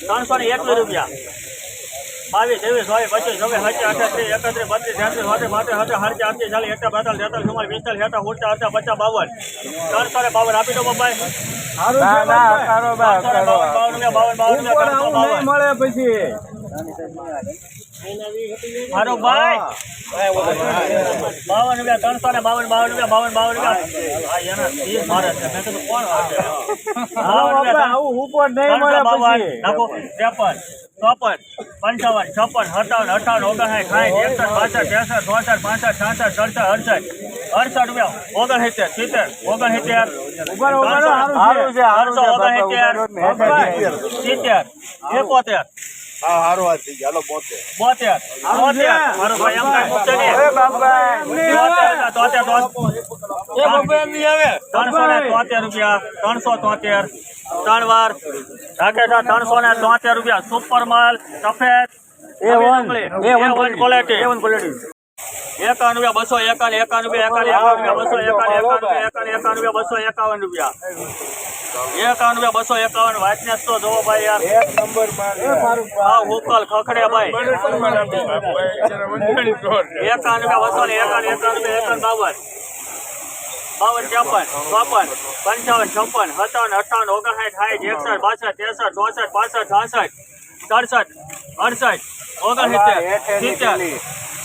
ત્રણસો ને એકવીસ રૂપિયા બાવીસ ત્રેવીસ ચોવીસ પચીસ છવ્વીસ સત્યાવીસ અઠાત્રીસ એકત્રીસ બત્રીસ તેત્રીસ ચોત્રીસ પાંત્રીસ સત્તર સાડત્રીસ આડત્રીસ ચાલીસ એકતા બેતાલીસ તેતાલીસ ચુમ્માલીસ પિસ્તાલીસ છેતા ઉડતા અડતા પચાસ બાવન ત્રણસો ને બાવન આપી દો બાબાઈ બાવન રૂપિયા બાવન બાવન રૂપિયા ત્રણસો બાવન મળે પછી. મારો ભાઈ. બાવન રૂપિયા ત્રણસો ને બાવન બાવન રૂપિયા બાવન બાવન રૂપિયા. મારે છે. મેં કીધું કોણ ત્રેપન ચોપન પંચાવન છપ્પન સત્તાવન અઠાવન ઓગણસાઠ સાઠ એકસઠ પાસઠ ત્રેસઠ ચોસઠ પાસઠ છાસઠ સડસઠ અડસઠ. અડસઠ રૂપિયા. ઓગણસિત્તેર સિત્તેર ઓગણસિત્તેર. ત્રણસો, બાપા, ઓગણસિત્તેર. સિત્તેર એકોતેર. હા સારું વાત થઈ ગયા. બોતેર. બોતેર. મારો ભાઈ એમ કાંઈ મૂકશે એ બાપા. તોતેર, તોતેર, તોતેર. ત્રણસો ને તોતેર રૂપિયા ત્રણસો તોતેર. ત્રણ વાર. રાખે છે ત્રણસો ને તોતેર રૂપિયા. સુપર માલ સફેદ. A1, A1 ક્વોલિટી એકાવન રૂપિયા બસો એકાવન એકાવન રૂપિયા એકાવન એકાવન રૂપિયા બસો એકાવન એકાવન રૂપિયા એકાવન એકાવન રૂપિયા બસો એકાવન રૂપિયા. એકાવન રૂપિયા બસો એકાવન વાંચને તો જોવો ભાઈ યાર. એક નંબરમાં હુકલ ખખડે ભાઈ. એકાવન રૂપિયા બસો ને એકાવન એકાવન રૂપિયા એકાવન બાવન. બાવન ચોપન ચોપન પંચાવન છપ્પન સત્તાવન અઠાવન ઓગણસાઠ સાઠ એકસઠ બાસઠ ત્રેસઠ ચોસઠ પાસઠ છાસઠ સડસઠ અડસઠ ઓગણસિત્તેર સિત્તેર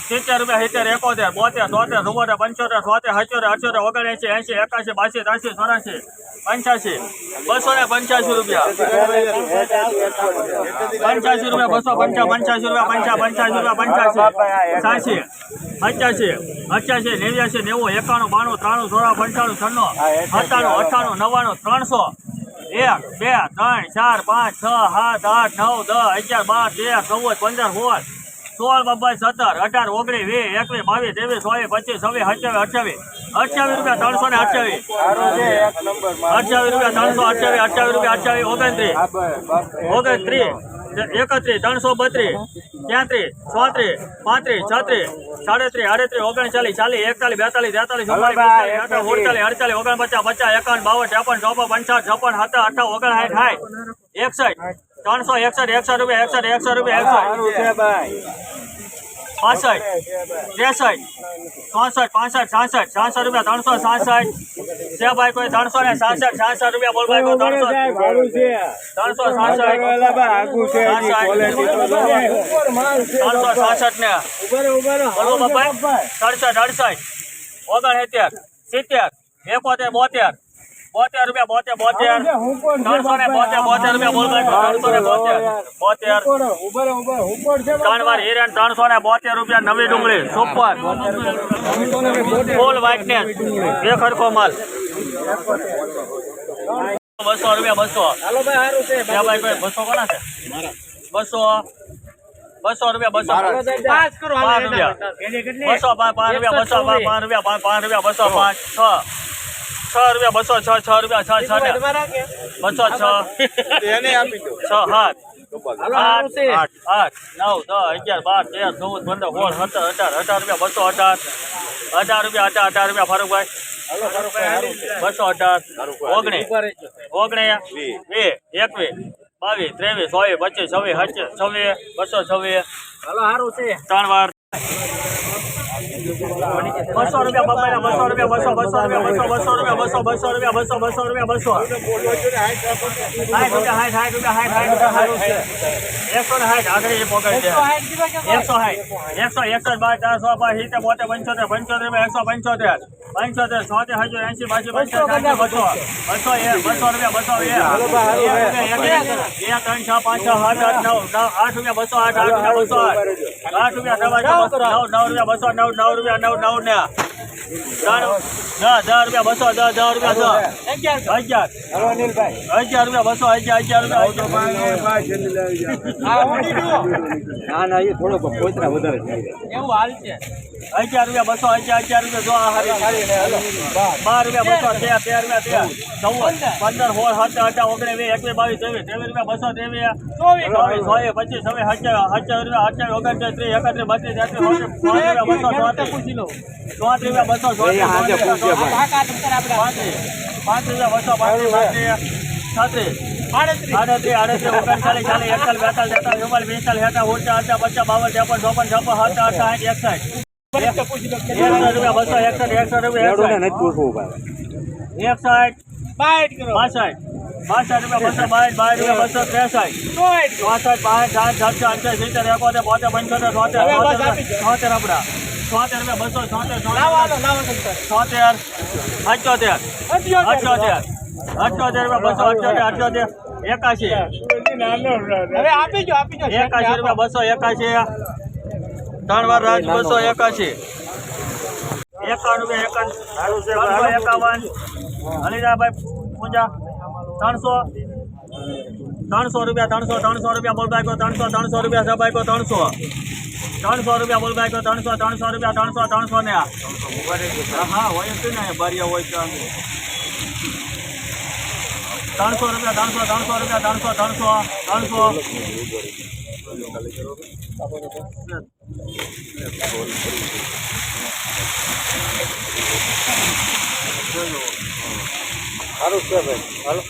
સિત્તેર રૂપિયા સિત્તેર એકોતેર બોતેર તોતેર ચુમ્મોતેર પંચોતેર છોતેર અઠ્યોતેર ઓગણએંસી એંસી એકાસી બાસી ત્રાસી ચોરાસી પંચ્યાસી. બસો ને પંચ્યાસી રૂપિયા. પંચ્યાસી રૂપિયા બસો પંચા પંચ્યાસી રૂપિયા પંચા પંચ્યાસી રૂપિયા પંચ્યાસી. સાસી અઠ્યાસી અઠ્યાસી નેવ્યાસી નેવું એકાણું બાણું ત્રાણું સોળા પંચાણું છન્નું સત્તાણું અઠ્ઠાણું નવ્વાણું ત્રણસો. એક બે ત્રણ ચાર પાંચ છ સાત આઠ નવ દસ અગિયાર બાર તેર ચૌદ પંદર સોળ. સોળ બાબાઈ સત્તર અઢાર ઓગણીસ વીસ એકવીસ બાવીસ ત્રેવીસ ચોવીસ પચીસ છવ્વીસ અઠ્યાવીસ અઠ્યાવીસ. અઠ્યાવીસ રૂપિયા ત્રણસો ને અઠ્યાવીસ. અઠ્યાવીસ રૂપિયા ત્રણસો અઠ્યાવીસ અઠ્યાવીસ રૂપિયા અઠ્યાવીસ ઓગણત્રીસ. ઓગણત્રીસ એકત્રીસ ત્રણસો બત્રીસ ત્યાંત્રીસ ચોત્રીસ પાંત્રીસ છત્રીસ સાડત્રીસ આડત્રીસ ઓગણચાલીસ ચાલીસ એકતાલીસ બેતાલીસ તેતાલીસ ચુમ્માલીસ ઓગણચાલીસ અડચાલીસ ઓગણપચાસ પચાસ એકાવન બાવન ત્રેપન ચોપન પંચાવન છપ્પન સત્તર અઠાવન ઓગણસાઠ સાઠ એકસઠ. ત્રણસો એકસઠ એકસઠ રૂપિયા એકસઠ એકસઠ રૂપિયા. એકસઠ પાસઠ ત્રેસઠ ચોસઠ પાસઠ છાસઠ છાસઠ રૂપિયા ત્રણસો છાસઠ. છે ભાઈ કોઈ ત્રણસો ને છાસઠ છાસઠ રૂપિયા બોલ ભાઈ ત્રણસો ત્રણસો quality ત્રણસો છાસઠ ને. બોલો બાપા સડસઠ અડસઠ ઓગણ સિત્તેર એકોતેર બોતેર. બોતેર રૂપિયા બોતેર બોતેર. ત્રણસો ને બોતેર બોતેર રૂપિયા બોલ ભાઈ ત્રણસો ને બોતેર. બોતેર. ત્રણ વાર હિરેન ત્રણસો ને બોતેર રૂપિયા નવી ડુંગળી. સુપર. ફૂલ વ્હાઇટનેસ બે ખરખો માલ. બસો રૂપિયા બસો. બસો કોના છે? બસો. બસો રૂપિયા બસો. પાંચ રૂપિયા. બસો પાંચ પાંચ રૂપિયા બસો પાંચ પાંચ રૂપિયા પાંચ પાંચ રૂપિયા બસો પાંચ છ. છ રૂપિયા બસો છ છ રૂપિયા છ છ બસો છ. એને આપી દો. છ સાત આઠ આઠ નવ દસ અગિયાર બાર તેર ચૌદ પંદર સોળ સત્તર અઢાર અઢાર રૂપિયા બસો અઢાર. અઢાર રૂપિયા અઢાર અઢાર રૂપિયા ફારૂકભાઈ. બસો અઢાર. ઓગણીસ. ઓગણીસ. બે એકવીસ. બાવીસ ત્રેવીસ ચોવીસ પચીસ છવ્વીસ છવ્વીસ બસો છવ્વીસ. ત્રણ વાર. બસો રૂપિયા બપાયા બસો રૂપિયા બસો બસો રૂપિયા બસો બસો રૂપિયા બસો બસો રૂપિયા બસો બસો રૂપિયા બસો સાઠ રૂપિયા સાઠ સાઠ રૂપિયા સાઠ સાઠ રૂપિયા સાઠ એકસો ને સાઠ આગળ એ પોકળ છે એકસો સાઠ એકસો એકસઠ બાર ચારસો પાંચ સિત્તેર બોતેર પંચોતેર પંચોતેર રૂપિયા એકસો પંચોતેર પંચોતેર છોતેર હજુ એસી બાસી પંચોતેર સાઠ બસો બસો એક બસો રૂપિયા બસો એક એક રૂપિયા એક એક બે ત્રણ છ પાંચ છ સાત આઠ નવ નવ આઠ રૂપિયા બસો આઠ આઠ રૂપિયા બસો આઠ આઠ રૂપિયા નવ નવ નવ રૂપિયા બસો નવ નવ રૂપિયા નવ નવ ને ત્રણ દસ દસ રૂપિયા બસો દસ દસ રૂપિયા દસ. અગિયાર. અગિયાર. રૂપિયા બસો અગિયાર અગિયાર રૂપિયા. ના ના એ થોડો પોતરા વધારે અગિયાર રૂપિયા બસો અગિયાર અગિયાર રૂપિયા જો આ હારી બાર. રૂપિયા બસો તેર. તેર રૂપિયા તેર. ચૌદ. પંદર. સોળ સત્તર અઢાર ઓગણીસ વીસ એકવીસ બાવીસ ત્રેવીસ. ત્રેવીસ રૂપિયા બસો ત્રેવીસ. ચોવીસ. ચોવીસ ચોવીસ પચીસ છવ્વીસ અઠ્યાવીસ અઠ્યાવીસ રૂપિયા અઠ્યાવીસ ઓગણત્રીસ ત્રીસ એકત્રીસ બત્રીસ તેત્રીસ ચોત્રીસ રૂપિયા બસો ચોત્રીસ. ચોત્રીસ રૂપિયા બસો એ હાજે પૂછ્યા ભાઈ. પાંત્રીસ. પાંત્રીસ રૂપિયા બસો પાંત્રીસ આડત્રીસ. આડત્રીસ ઓગણચાલીસ ચાલીસ એકતાલીસ બેતાલીસ તેતાલીસ પચાસ બાવન ત્રેપન ચોપન છપ્પન સાઠ એકસઠ. રૂપિયા બસો એકસઠ એકસઠ રૂપિયા એકસઠ. બાસઠ બાસઠ. રૂપિયા બસો બાવીસ બાવીસ રૂપિયા બસો ત્રેસઠ. ચોસઠ. પાંચ સાત સાતસો સિત્તેર એકોતેર બોતેર પંચોતેર છોતેર આપણા. છોતેર બે બસો છોતેર છોતેર. અઠ્યોતેર. અઠ્યોતેર. અઠ્યોતેર. રૂપિયા બસો અઠ્યોતેર અઠ્યોતેર. એકાશી. એકાશી રૂપિયા બસો એકાશી. ત્રણ વાર રાજ બસો એકાશી. એકાવન રૂપિયા એકાવન. અલીરાભાઈ પૂજા ત્રણસો. ત્રણસો રૂપિયા ત્રણસો ત્રણસો રૂપિયા બોલબાઈકો ત્રણસો ત્રણસો રૂપિયા સબાઈકો ત્રણસો. ત્રણસો રૂપિયા બોલબાઈકો ત્રણસો ત્રણસો રૂપિયા, ત્રણસો ત્રણસો ને આ. હા હોય છે ને બારીઓ હોય છે ત્રણસો રૂપિયા, ત્રણસો ત્રણસો રૂપિયા, ત્રણસો ત્રણસો ત્રણસો.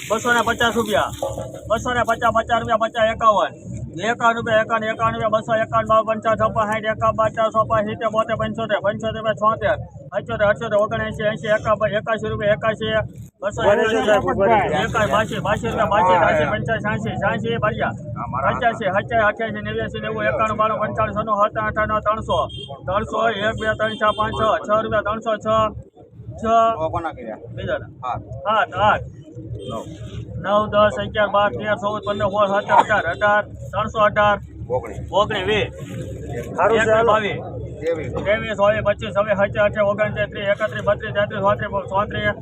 બસો ને પચાસ રૂપિયા. બસો ને પચાસ પચાસ રૂપિયા, પચાસ એકાવન. એકાવન રૂપિયા એકાવન એકાવન બસો એકાવન બાવ પંચાસ છપ્પન સાઠ એકાવન પચાસ છપ્પન સિત્તેર બોતેર પંચોતેર પંચોતેર રૂપિયા છોતેર અઠ્યોતેર અઠ્યોતર ઓગણએંસી એંસી એકા એકાસી રૂપિયા એકાશી બસો એકાસી બાસી બાસી રૂપિયા બાસી ત્રાસી પંચાસી સાંસી સાંસી બારિયા પંચ્યાસી સત્યાસી અઠ્યાસી નેવ્યાસી નેવું એકાણું બાણું પંચાણું છન્નું સત્તર અઠાણું ત્રણસો ત્રણસો એક બે ત્રણ ચાર પાંચ છ છ રૂપિયા ત્રણસો છ છ બીજા આઠ આઠ નવ દસ અગિયાર બાર તેર ચૌદ પંદર સોળ સત્તર અઢાર અઢાર ત્રણસો અઢાર ઓગણીસ. વીસ. બાવીસ. ત્રેવીસ. ચોવીસ પચીસ છવ્વીસ હજાર અઠ્યાવીસ ઓગણત્રીસ ત્રીસ એકત્રીસ બત્રીસ તેત્રીસ ચોત્રીસ ચોત્રીસ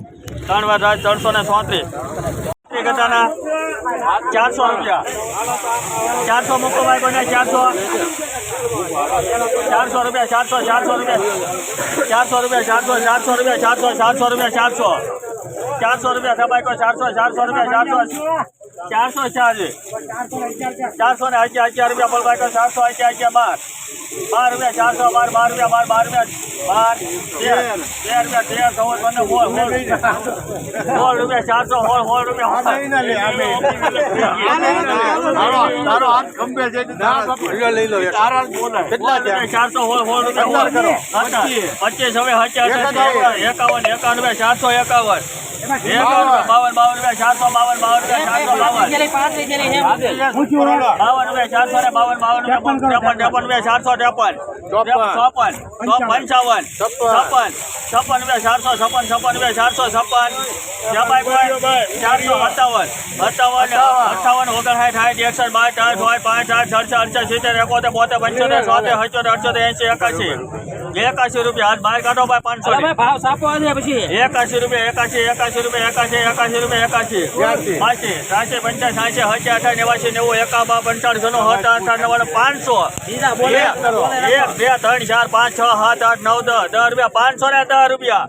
ત્રણ વાર રાજ ત્રણસો ને ચોત્રીસ. ગતાના ચારસો રૂપિયા. ચારસો મૂકો ભાઈ કોને ચારસો. ચારસો રૂપિયા ચારસો ચારસો રૂપિયા. ચારસો રૂપિયા ચારસો ચારસો રૂપિયા ચારસો ચારસો રૂપિયા ચારસો. ચારસો રૂપિયા સબાઈ કો ચારસો ચારસો રૂપિયા ચારસો ચારસો ચાર્જ ચારસો ને અગિયાર અગિયાર રૂપિયા ભાઈ ચારસો અગિયાર અગિયાર બાર. બાર રૂપિયા ચારસો બાર બાર રૂપિયા બાર બાર રૂપિયા બાર તેર. તેર રૂપિયા તેર ચૌદ પંદર સોળ રૂપિયા ચારસો સોળ સોળ રૂપિયા તારો હાથ ગમે છે લઈ લો તારા કેટલા થયા? ચારસો સોળ સોળ પચીસ. હવે હત્યા એકાવન એકાવન ચારસો એકાવન. એકાવન બાવન બાવન રૂપિયા ચારસો બાવન બાવન રૂપિયા ચારસો બાવન. બાવન રૂપિયા ચારસો ને બાવન બાવન ત્રેપન ત્રેપન રૂપિયા ચારસો ત્રેપન. ચોપન. પંચાવન. છપ્પન છપ્પન બે ચારસો છપ્પન છપ્પન બે ચારસો છપ્પન. ચારસો સત્તાવન. સત્તાવન અઠાવન ઓગણસાઠ સાઠ એકસઠ બાર ચાર છ પાંચ આઠ છ અડસઠ સિત્તેર એકોતેર બોતેર પંચોતેર છોતેર સત્યોતેર અઠ્યોતેર એંસી એકાશી. એકાશી રૂપિયા. હાથ બહાર કાઢો ભાઈ પાંચસો એકાસી રૂપિયા એકાશી એકાશી રૂપિયા એકાશી એકાશી રૂપિયા એકાશી. પાંચી ત્રાસી પંચાસી સાસી હજી અઠાર નેવાસી નેવું એકાબા પંચાણું જનો સત્તર અઠા નવ પાંચસો. એક બે ત્રણ ચાર પાંચ છ સાત આઠ નવ દસ દસ રૂપિયા. પાંચસો ને દસ રૂપિયા.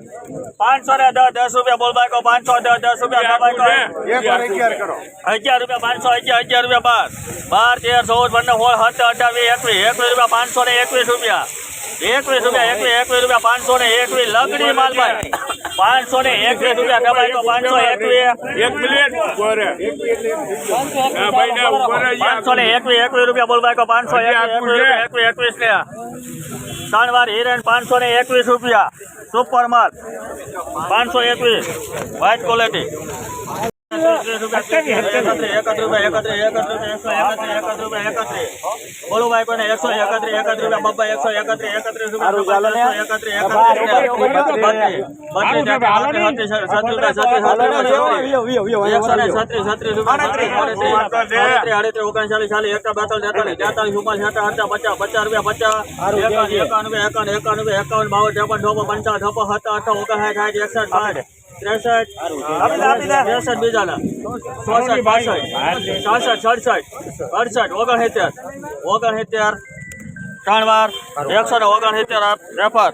પાંચસો ને દસ દસ રૂપિયા. બોલ બાઈકો પાંચસો દસ દસ રૂપિયા. અગિયાર રૂપિયા પાંચસો અગિયાર અગિયાર રૂપિયા બાર. બાર તેર ચૌદ પંદર સોળ સત્તર અઢાર વીસ એકવીસ. એકવીસ રૂપિયા પાંચસો ને એકવીસ રૂપિયા. એકવીસ રૂપિયા એકવીસ એકવીસ રૂપિયા પાંચસો ને એકવીસ લગડી માલભાઈ પાંચસો ને એકવીસ રૂપિયા દબાઈ તો પાંચસો એકવીસ. એક મિનિટ પાંચસો ને એકવીસ એકવીસ રૂપિયા બોલ બાઈકો પાંચસો એકવીસ એકવીસ ને. ત્રણ વાર હિરેન પાંચસો ને એકવીસ રૂપિયા. સુપર માલ. પાંચસો એકવીસ. વ્હાઇટ ક્વોલિટી બોલો ભાઈ કોને એકસો એકત્રીસ એકત્રીસ રૂપિયા બબ્બા એકસો એકત્રીસ એકત્રીસ રૂપિયા એકત્રીસ ઓગણચાલીસ ચાલીસ એકતા બેતાલીસ તેતાલીસ તેતાલીસ ચુમ્માલીસ છેતા અડતા પચાસ પચાસ રૂપિયા પચાસ એકાવન બાવન ત્રેપન ચોપન પંચાવન છપ્પન સત્તા અઠાવન ઓગણસાઠ સાઠ એકસઠ સાઠ ત્રેસઠ ત્રેસઠ બીજાના. ચોસઠ પાસઠ. છાસઠ સડસઠ અડસઠ ઓગણસિત્તેર. ઓગણસિત્તેર ત્રણ વાર. એકસો ને ઓગણસિત્તેર રેફર.